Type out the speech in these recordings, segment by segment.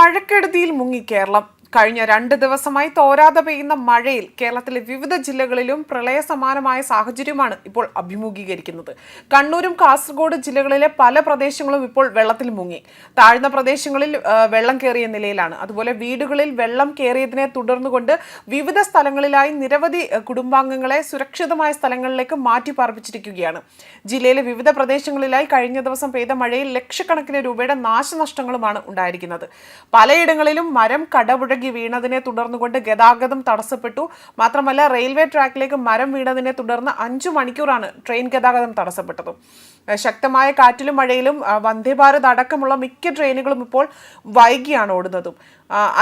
മഴക്കെടുതിയിൽ മുങ്ങി കേരളം. കഴിഞ്ഞ രണ്ട് ദിവസമായി തോരാതെ പെയ്യുന്ന മഴയിൽ കേരളത്തിലെ വിവിധ ജില്ലകളിലും പ്രളയ സമാനമായ സാഹചര്യമാണ് ഇപ്പോൾ അഭിമുഖീകരിക്കുന്നത്. കണ്ണൂരും കാസർഗോഡ് ജില്ലകളിലെ പല പ്രദേശങ്ങളും ഇപ്പോൾ വെള്ളത്തിൽ മുങ്ങി. താഴ്ന്ന പ്രദേശങ്ങളിൽ വെള്ളം കയറിയ നിലയിലാണ്. അതുപോലെ വീടുകളിൽ വെള്ളം കയറിയതിനെ തുടർന്നുകൊണ്ട് വിവിധ സ്ഥലങ്ങളിലായി നിരവധി കുടുംബാംഗങ്ങളെ സുരക്ഷിതമായ സ്ഥലങ്ങളിലേക്ക് മാറ്റി പാർപ്പിച്ചിരിക്കുകയാണ്. ജില്ലയിലെ വിവിധ പ്രദേശങ്ങളിലായി കഴിഞ്ഞ ദിവസം പെയ്ത മഴയിൽ ലക്ഷക്കണക്കിന് രൂപയുടെ നാശനഷ്ടങ്ങളുമാണ് ഉണ്ടായിരിക്കുന്നത്. പലയിടങ്ങളിലും മരം കടപുഴകി വീണതിനെ തുടർന്നുകൊണ്ട് ഗതാഗതം തടസ്സപ്പെട്ടു. മാത്രമല്ല റെയിൽവേ ട്രാക്കിലേക്ക് മരം വീണതിനെ തുടർന്ന് അഞ്ചു മണിക്കൂറാണ് ട്രെയിൻ ഗതാഗതം തടസ്സപ്പെട്ടത്. ശക്തമായ കാറ്റിലും മഴയിലും വന്ദേ ഭാരത് അടക്കമുള്ള മിക്ക ട്രെയിനുകളും ഇപ്പോൾ വൈകിയാണ് ഓടുന്നതും.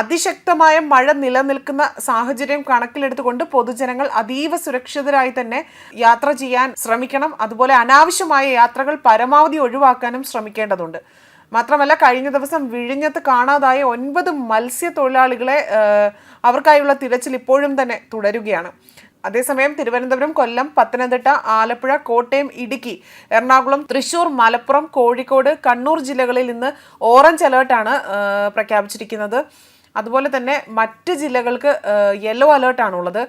അതിശക്തമായ മഴ നിലനിൽക്കുന്ന സാഹചര്യം കണക്കിലെടുത്തുകൊണ്ട് പൊതുജനങ്ങൾ അതീവ സുരക്ഷിതരായി തന്നെ യാത്ര ചെയ്യാൻ ശ്രമിക്കണം. അതുപോലെ അനാവശ്യമായ യാത്രകൾ പരമാവധി ഒഴിവാക്കാനും ശ്രമിക്കേണ്ടതുണ്ട്. മാത്രമല്ല കഴിഞ്ഞ ദിവസം വിഴിഞ്ഞത്ത് കാണാതായ ഒൻപത് മത്സ്യത്തൊഴിലാളികളെ അവർക്കായുള്ള തിരച്ചിൽ ഇപ്പോഴും തന്നെ തുടരുകയാണ്. അതേസമയം തിരുവനന്തപുരം കൊല്ലം പത്തനംതിട്ട ആലപ്പുഴ കോട്ടയം ഇടുക്കി എറണാകുളം തൃശൂർ മലപ്പുറം കോഴിക്കോട് കണ്ണൂർ ജില്ലകളിൽ ഇന്ന് ഓറഞ്ച് അലേർട്ടാണ് പ്രഖ്യാപിച്ചിരിക്കുന്നത്. അതുപോലെ തന്നെ മറ്റ് ജില്ലകൾക്ക് യെല്ലോ അലേർട്ടാണുള്ളത്.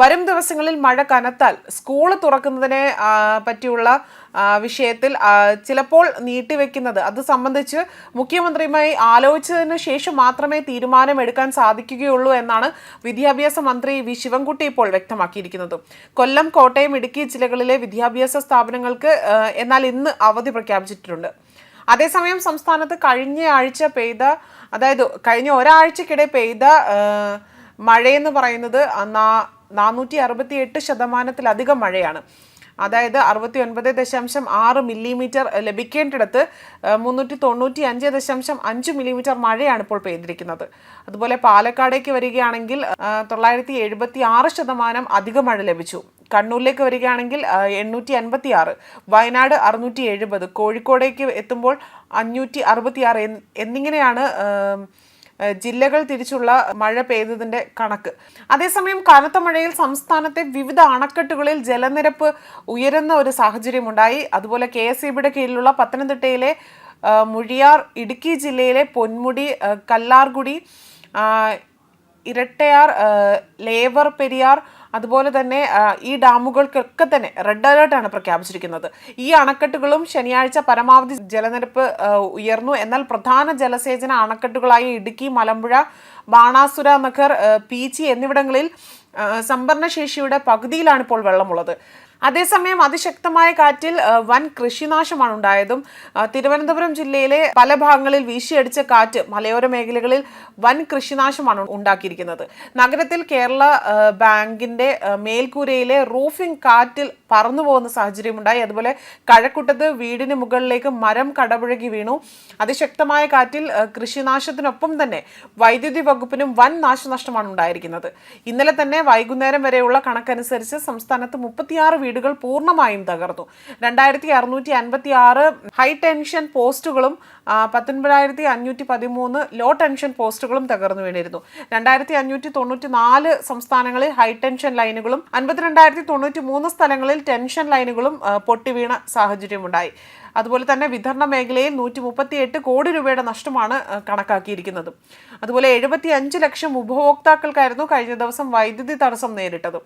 വരും ദിവസങ്ങളിൽ മഴ കനത്താൽ സ്കൂൾ തുറക്കുന്നതിനെ പറ്റിയുള്ള വിഷയത്തിൽ ചിലപ്പോൾ നീട്ടിവെക്കുന്നത്. അത് സംബന്ധിച്ച് മുഖ്യമന്ത്രിയുമായി ആലോചിച്ചതിന് ശേഷം മാത്രമേ തീരുമാനമെടുക്കാൻ സാധിക്കുകയുള്ളൂ എന്നാണ് വിദ്യാഭ്യാസ മന്ത്രി വി. ശിവൻകുട്ടി ഇപ്പോൾ വ്യക്തമാക്കിയിരിക്കുന്നത്. കൊല്ലം കോട്ടയം ഇടുക്കി ജില്ലകളിലെ വിദ്യാഭ്യാസ സ്ഥാപനങ്ങൾക്ക് എന്നാൽ ഇന്ന് അവധി പ്രഖ്യാപിച്ചിട്ടുണ്ട്. അതേസമയം സംസ്ഥാനത്ത് കഴിഞ്ഞ ആഴ്ച പെയ്ത അതായത് കഴിഞ്ഞ ഒരാഴ്ചക്കിടെ പെയ്ത മഴയെന്ന് പറയുന്നത് നാനൂറ്റി അറുപത്തി എട്ട് ശതമാനത്തിലധികം മഴയാണ്. അതായത് അറുപത്തി ഒൻപത് ദശാംശം ആറ് മില്ലിമീറ്റർ ലഭിക്കേണ്ടിടത്ത് മുന്നൂറ്റി തൊണ്ണൂറ്റി അഞ്ച് ദശാംശം അഞ്ച് മില്ലിമീറ്റർ മഴയാണ് ഇപ്പോൾ പെയ്തിരിക്കുന്നത്. അതുപോലെ പാലക്കാടേക്ക് വരികയാണെങ്കിൽ തൊള്ളായിരത്തി എഴുപത്തി ആറ് ശതമാനം അധിക മഴ ലഭിച്ചു. കണ്ണൂരിലേക്ക് വരികയാണെങ്കിൽ എണ്ണൂറ്റി അൻപത്തി ആറ് വയനാട് അറുന്നൂറ്റി എഴുപത് കോഴിക്കോടേക്ക് എത്തുമ്പോൾ അഞ്ഞൂറ്റി അറുപത്തി ആറ് എന്നിങ്ങനെയാണ് ജില്ലകൾ തിരിച്ചുള്ള മഴ പെയ്തതിന്റെ കണക്ക്. അതേസമയം കനത്ത മഴയിൽ സംസ്ഥാനത്തെ വിവിധ അണക്കെട്ടുകളിൽ ജലനിരപ്പ് ഉയരുന്ന ഒരു സാഹചര്യമുണ്ടായി. അതുപോലെ കെ എസ് ഇബിയുടെ കീഴിലുള്ള പത്തനംതിട്ടയിലെ മുഴിയാർ ഇടുക്കി ജില്ലയിലെ പൊന്മുടി കല്ലാർകുടി ഇരട്ടയാർ ലേവർ പെരിയാർ അതുപോലെ തന്നെ ഈ ഡാമുകൾക്കൊക്കെ തന്നെ റെഡ് അലേർട്ടാണ് പ്രഖ്യാപിച്ചിരിക്കുന്നത്. ഈ അണക്കെട്ടുകളും ശനിയാഴ്ച പരമാവധി ജലനിരപ്പ് ഉയർന്നു. എന്നാൽ പ്രധാന ജലസേചന അണക്കെട്ടുകളായ ഇടുക്കി മലമ്പുഴ ബാണാസുര നഗർ പീച്ചി എന്നിവിടങ്ങളിൽ സംഭരണശേഷിയുടെ പകുതിയിലാണ് ഇപ്പോൾ വെള്ളമുള്ളത്. അതേസമയം അതിശക്തമായ കാറ്റിൽ വൻ കൃഷിനാശമാണ് ഉണ്ടായതും തിരുവനന്തപുരം ജില്ലയിലെ പല ഭാഗങ്ങളിൽ വീശിയടിച്ച കാറ്റ് മലയോര മേഖലകളിൽ വൻ കൃഷിനാശമാണ് ഉണ്ടാക്കിയിരിക്കുന്നത്. നഗരത്തിൽ കേരള ബാങ്കിന്റെ മേൽക്കൂരയിലെ റൂഫിംഗ് കാറ്റിൽ പറന്നു പോകുന്ന സാഹചര്യമുണ്ടായി. അതുപോലെ കഴക്കൂട്ടത്ത് വീടിന് മുകളിലേക്ക് മരം കടപുഴകി വീണു. അതിശക്തമായ കാറ്റിൽ കൃഷിനാശത്തിനൊപ്പം തന്നെ വൈദ്യുതി വകുപ്പിനും വൻ നാശനഷ്ടമാണ് ഉണ്ടായിരിക്കുന്നത്. ഇന്നലെ തന്നെ വൈകുന്നേരം വരെയുള്ള കണക്കനുസരിച്ച് സംസ്ഥാനത്ത് മുപ്പത്തിയാറ് വീടുകൾ പൂർണമായും തകർന്നു. രണ്ടായിരത്തി അറുന്നൂറ്റി അൻപത്തി ആറ് ഹൈ ടെൻഷൻ പോസ്റ്റുകളും പത്തൊൻപതിനായിരത്തി അഞ്ഞൂറ്റി പതിമൂന്ന് ലോ ടെൻഷൻ പോസ്റ്റുകളും തകർന്നു വീണിരുന്നു. രണ്ടായിരത്തി അഞ്ഞൂറ്റി തൊണ്ണൂറ്റി നാല് സംസ്ഥാനങ്ങളിൽ ഹൈ ടെൻഷൻ ലൈനുകളും അൻപത്തിരണ്ടായിരത്തി തൊണ്ണൂറ്റി മൂന്ന് സ്ഥലങ്ങളിൽ ടെൻഷൻ ലൈനുകളും ആ, പൊട്ടിവീണ സാഹചര്യമുണ്ടായി അതുപോലെ തന്നെ വിതരണ മേഖലയിൽ നൂറ്റി മുപ്പത്തി എട്ട് കോടി രൂപയുടെ നഷ്ടമാണ് കണക്കാക്കിയിരിക്കുന്നത്. അതുപോലെ എഴുപത്തി അഞ്ച് ലക്ഷം ഉപഭോക്താക്കൾക്കായിരുന്നു കഴിഞ്ഞ ദിവസം വൈദ്യുതി തടസ്സം നേരിട്ടത്.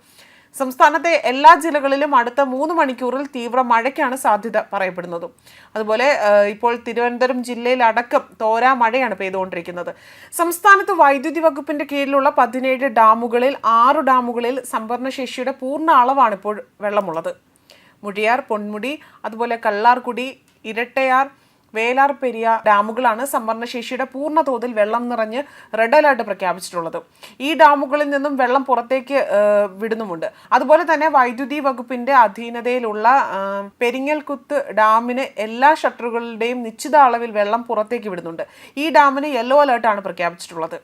സംസ്ഥാനത്തെ എല്ലാ ജില്ലകളിലും അടുത്ത മൂന്ന് മണിക്കൂറിൽ തീവ്ര മഴയ്ക്കാണ് സാധ്യത പറയപ്പെടുന്നത്. അതുപോലെ ഇപ്പോൾ തിരുവനന്തപുരം ജില്ലയിൽ അടക്കം തോരാ മഴയാണ് പെയ്തുകൊണ്ടിരിക്കുന്നത്. സംസ്ഥാനത്ത് വൈദ്യുതി വകുപ്പിന്റെ കീഴിലുള്ള പതിനേഴ് ഡാമുകളിൽ ആറ് ഡാമുകളിൽ സംഭരണശേഷിയുടെ പൂർണ അളവാണ് ഇപ്പോൾ വെള്ളമുള്ളത്. മുഴിയാർ പൊന്മുടി അതുപോലെ കള്ളാർകുടി ഇരട്ടയാർ വേലാർ പെരിയ ഡാമുകളാണ് സംഭരണശേഷിയുടെ പൂർണ തോതിൽ വെള്ളം നിറഞ്ഞ് റെഡ് അലേർട്ട് പ്രഖ്യാപിച്ചിട്ടുള്ളത്. ഈ ഡാമുകളിൽ നിന്നും വെള്ളം പുറത്തേക്ക് വിടുന്നുമുണ്ട്. അതുപോലെ തന്നെ വൈദ്യുതി വകുപ്പിന്റെ അധീനതയിലുള്ള പെരിങ്ങൽകുത്ത് ഡാമിന് എല്ലാ ഷട്ടറുകളുടെയും നിശ്ചിത അളവിൽ വെള്ളം പുറത്തേക്ക് വിടുന്നുണ്ട്. ഈ ഡാമിന് യെല്ലോ അലേർട്ടാണ് പ്രഖ്യാപിച്ചിട്ടുള്ളത്.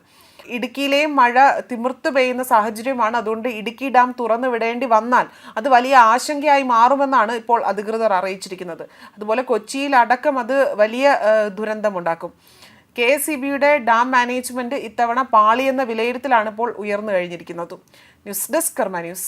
ഇടുക്കിയിലെയും മഴ തിമിർത്ത് പെയ്യുന്ന സാഹചര്യമാണ്. അതുകൊണ്ട് ഇടുക്കി ഡാം തുറന്നു വിടേണ്ടി വന്നാൽ അത് വലിയ ആശങ്കയായി മാറുമെന്നാണ് ഇപ്പോൾ അധികൃതർ അറിയിച്ചിരിക്കുന്നത്. അതുപോലെ കൊച്ചിയിൽ അടക്കം അത് വലിയ ദുരന്തമുണ്ടാക്കും. കെ എസ് ഇ ബിയുടെ ഡാം മാനേജ്മെന്റ് ഇത്തവണ പാളിയെന്ന വിലയിരുത്തലാണ് ഇപ്പോൾ ഉയർന്നു കഴിഞ്ഞിരിക്കുന്നത്. News desk Karma news.